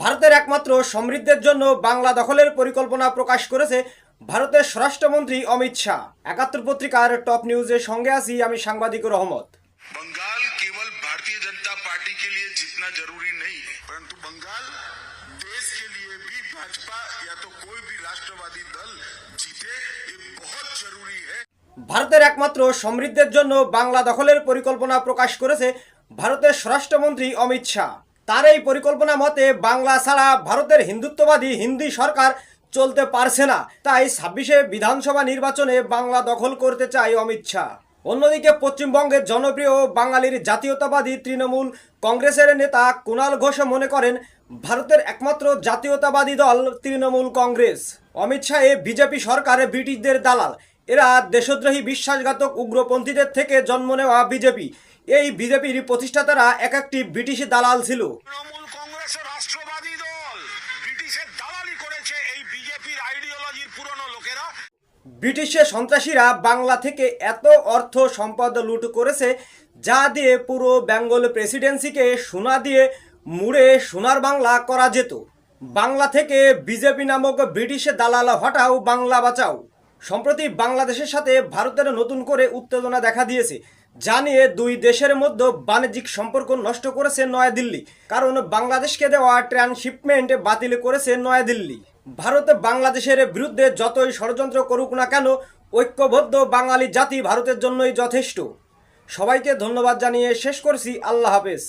ভারতের একমাত্র সমৃদ্ধের জন্য বাংলা দখলের পরিকল্পনা প্রকাশ করেছে ভারতের স্বরাষ্ট্রমন্ত্রী অমিত শাহ একাত্তর পত্রিকার টপ নিউজের সঙ্গে আছি আমি সাংবাদিক রহমত बंगाल केवल भारतीय जनता पार्टी के लिए जीतना जरूरी नहीं है परंतु बंगाल देश के लिए भी भाजपा या तो कोई भी राष्ट्रवादी दल जीते ये बहुत जरूरी है ভারতের একমাত্র সমৃদ্ধের জন্য বাংলা দখলের পরিকল্পনা প্রকাশ করেছে ভারতের স্বরাষ্ট্রমন্ত্রী অমিত শাহ তার এই পরিকল্পনা মতে বাংলা ছাড়া ভারতের হিন্দুত্ববাদী হিন্দি সরকার চলতে পারছে না। তাই ছাব্বিশে বিধানসভা নির্বাচনে বাংলা দখল করতে চায় অমিত শাহ। অন্যদিকে পশ্চিমবঙ্গের জনপ্রিয় বাঙালির জাতীয়তাবাদী তৃণমূল কংগ্রেসের নেতা কুণাল ঘোষ মনে করেন, ভারতের একমাত্র জাতীয়তাবাদী দল তৃণমূল কংগ্রেস। অমিত শাহ বিজেপি সরকারে ব্রিটিশদের দালাল। এরা দেশদ্রোহী বিশ্বাসঘাতক উগ্রপন্থীদের থেকে জন্ম নেওয়া বিজেপি। এই বিজেপির প্রতিষ্ঠাতারা এক একটি ব্রিটিশ দালাল ছিল। রাষ্ট্রবাদী দল। ব্রিটিশের দালালি করেছে এই বিজেপির আইডিওলজির পুরনো লোকেরা। ব্রিটিশের সন্ত্রাসীরা বাংলা থেকে এত অর্থ সম্পদ লুট করেছে যা দিয়ে পুরো বেঙ্গল প্রেসিডেন্সিকে সোনা দিয়ে মুড়ে সোনার বাংলা করা যেত। বাংলা থেকে বিজেপি নামক ব্রিটিশের দালাল হটাও বাংলা বাঁচাও। সম্প্রতি বাংলাদেশের সাথে ভারতের নতুন করে উত্তেজনা দেখা দিয়েছে। যা নিয়ে দুই দেশের মধ্যে বাণিজ্যিক সম্পর্ক নষ্ট করেছে নয়াদিল্লি। কারণ বাংলাদেশকে দেওয়া ট্রান্সশিপমেন্ট বাতিল করেছে নয়াদিল্লি। ভারত বাংলাদেশের বিরুদ্ধে যতই ষড়যন্ত্র করুক না কেন, ঐক্যবদ্ধ বাঙালি জাতি ভারতের জন্যই যথেষ্ট। সবাইকে ধন্যবাদ জানিয়ে শেষ করছি। আল্লাহ হাফেজ।